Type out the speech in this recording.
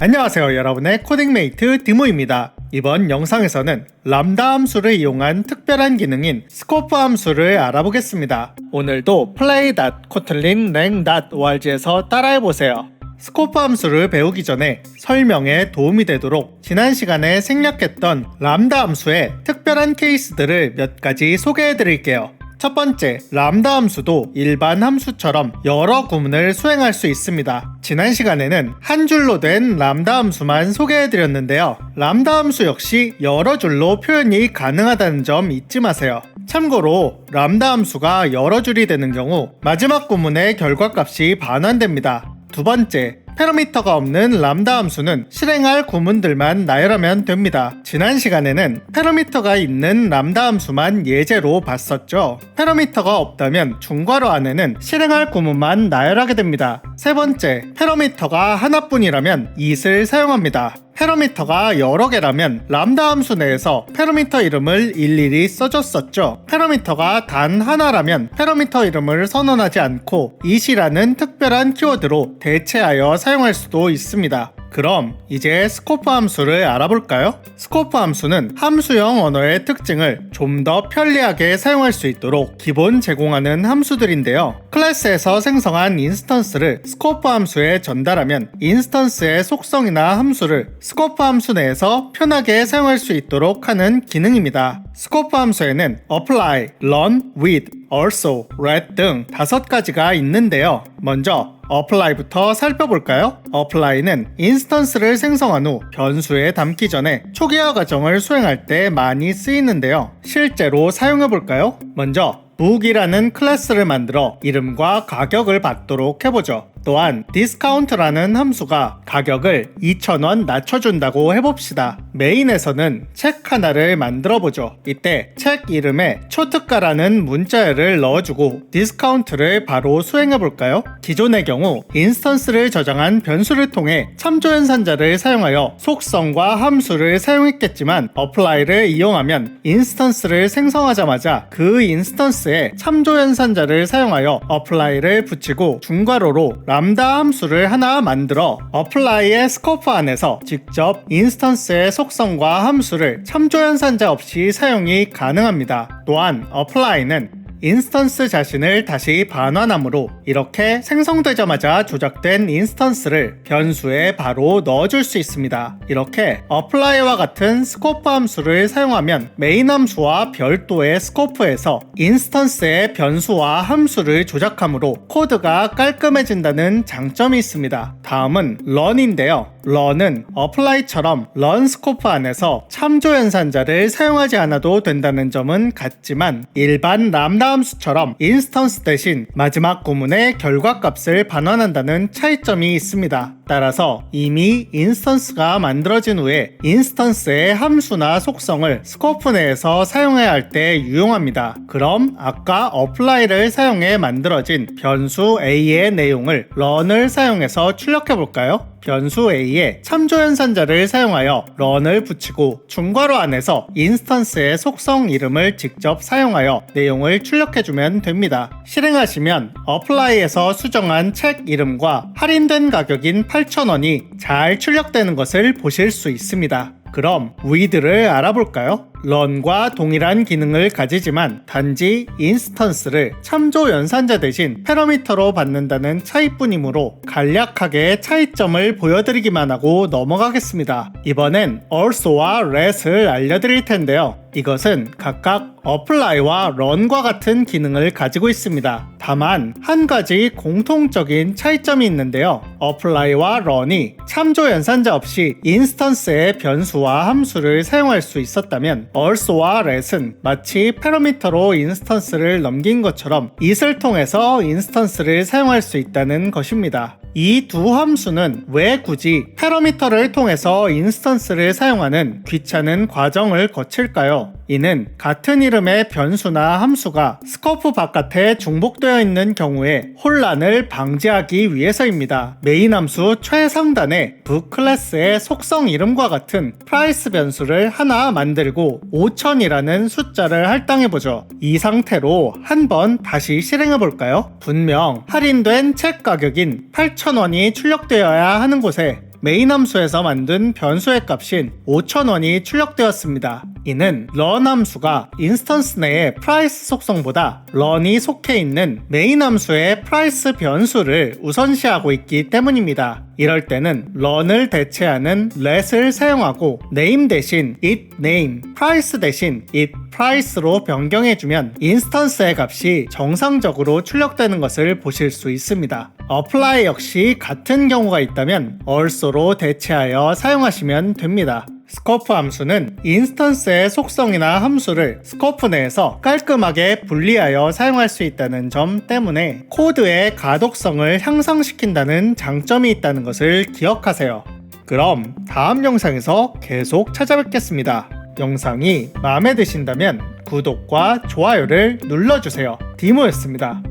안녕하세요 여러분의 코딩메이트 디모입니다. 이번 영상에서는 람다 함수를 이용한 특별한 기능인 스코프 함수를 알아보겠습니다. 오늘도 play.kotlin-lang.org에서 따라해보세요. 스코프 함수를 배우기 전에 설명에 도움이 되도록 지난 시간에 생략했던 람다 함수의 특별한 케이스들을 몇 가지 소개해 드릴게요. 첫 번째, 람다 함수도 일반 함수처럼 여러 구문을 수행할 수 있습니다. 지난 시간에는 한 줄로 된 람다 함수만 소개해 드렸는데요. 람다 함수 역시 여러 줄로 표현이 가능하다는 점 잊지 마세요. 참고로 람다 함수가 여러 줄이 되는 경우 마지막 구문의 결과값이 반환됩니다. 두 번째, 패러미터가 없는 람다 함수는 실행할 구문들만 나열하면 됩니다. 지난 시간에는 패러미터가 있는 람다 함수만 예제로 봤었죠. 패러미터가 없다면 중괄호 안에는 실행할 구문만 나열하게 됩니다. 세 번째, 패러미터가 하나뿐이라면 it을 사용합니다. 패러미터가 여러 개라면 람다 함수 내에서 패러미터 이름을 일일이 써줬었죠. 패러미터가 단 하나라면 패러미터 이름을 선언하지 않고 it이라는 특별한 키워드로 대체하여 사용할 수도 있습니다. 그럼 이제 스코프 함수를 알아볼까요? 스코프 함수는 함수형 언어의 특징을 좀 더 편리하게 사용할 수 있도록 기본 제공하는 함수들인데요. 클래스에서 생성한 인스턴스를 스코프 함수에 전달하면 인스턴스의 속성이나 함수를 스코프 함수 내에서 편하게 사용할 수 있도록 하는 기능입니다. 스코프 함수에는 apply, run, with, also, read 등 다섯 가지가 있는데요. 먼저 apply부터 살펴볼까요? apply는 인스턴스를 생성한 후 변수에 담기 전에 초기화 과정을 수행할 때 많이 쓰이는데요. 실제로 사용해 볼까요? 먼저 book이라는 클래스를 만들어 이름과 가격을 받도록 해보죠. 또한 discount라는 함수가 가격을 2,000원 낮춰준다고 해봅시다. 메인에서는 책 하나를 만들어 보죠. 이때 책 이름에 초특가라는 문자열을 넣어주고 디스카운트를 바로 수행해 볼까요? 기존의 경우 인스턴스를 저장한 변수를 통해 참조 연산자를 사용하여 속성과 함수를 사용했겠지만 어플라이를 이용하면 인스턴스를 생성하자마자 그 인스턴스에 참조 연산자를 사용하여 어플라이를 붙이고 중괄호로 람다 함수를 하나 만들어 어플라이의 스코프 안에서 직접 인스턴스의 속성과 함수를 참조 연산자 없이 사용이 가능합니다. 또한 어플라이는 인스턴스 자신을 다시 반환함으로 이렇게 생성되자마자 조작된 인스턴스를 변수에 바로 넣어줄 수 있습니다. 이렇게 apply와 같은 스코프 함수를 사용하면 메인 함수와 별도의 스코프에서 인스턴스의 변수와 함수를 조작하므로 코드가 깔끔해진다는 장점이 있습니다. 다음은 run인데요. Run은 apply처럼 run 스코프 안에서 참조 연산자를 사용하지 않아도 된다는 점은 같지만 일반 람다 함수처럼 인스턴스 대신 마지막 구문의 결과값을 반환한다는 차이점이 있습니다. 따라서 이미 인스턴스가 만들어진 후에 인스턴스의 함수나 속성을 스코프 내에서 사용해야 할 때 유용합니다. 그럼 아까 apply를 사용해 만들어진 변수 A의 내용을 run을 사용해서 출력해 볼까요? 변수 A에 참조 연산자를 사용하여 run을 붙이고 중괄호 안에서 인스턴스의 속성 이름을 직접 사용하여 내용을 출력해주면 됩니다. 실행하시면 apply에서 수정한 책 이름과 할인된 가격인 8,000원이 잘 출력되는 것을 보실 수 있습니다. 그럼 with를 알아볼까요? Run과 동일한 기능을 가지지만 단지 인스턴스를 참조 연산자 대신 패러미터로 받는다는 차이뿐이므로 간략하게 차이점을 보여드리기만 하고 넘어가겠습니다. 이번엔 also와 let을 알려드릴 텐데요. 이것은 각각 apply와 run과 같은 기능을 가지고 있습니다. 다만 한 가지 공통적인 차이점이 있는데요. apply와 run이 참조 연산자 없이 인스턴스의 변수와 함수를 사용할 수 있었다면 also와 let은 마치 패러미터로 인스턴스를 넘긴 것처럼 it을 통해서 인스턴스를 사용할 수 있다는 것입니다. 이 두 함수는 왜 굳이 패러미터를 통해서 인스턴스를 사용하는 귀찮은 과정을 거칠까요? 이는 같은 이름의 변수나 함수가 스코프 바깥에 중복되어 있는 경우에 혼란을 방지하기 위해서입니다. 메인 함수 최상단에 부 클래스의 속성 이름과 같은 프라이스 변수를 하나 만들고 5000이라는 숫자를 할당해보죠. 이 상태로 한 번 다시 실행해볼까요? 분명 할인된 책 가격인 8000원이 출력되어야 하는 곳에 메인 함수에서 만든 변수의 값인 5,000원이 출력되었습니다. 이는 run 함수가 인스턴스 내의 price 속성보다 run이 속해 있는 메인 함수의 price 변수를 우선시하고 있기 때문입니다. 이럴 때는 run을 대체하는 let을 사용하고 name 대신 it name, price 대신 it price로 변경해주면 인스턴스의 값이 정상적으로 출력되는 것을 보실 수 있습니다. apply 역시 같은 경우가 있다면 also로 대체하여 사용하시면 됩니다. 스코프 함수는 인스턴스의 속성이나 함수를 스코프 내에서 깔끔하게 분리하여 사용할 수 있다는 점 때문에 코드의 가독성을 향상시킨다는 장점이 있다는 것을 기억하세요. 그럼 다음 영상에서 계속 찾아뵙겠습니다. 영상이 마음에 드신다면 구독과 좋아요를 눌러주세요. 디모였습니다.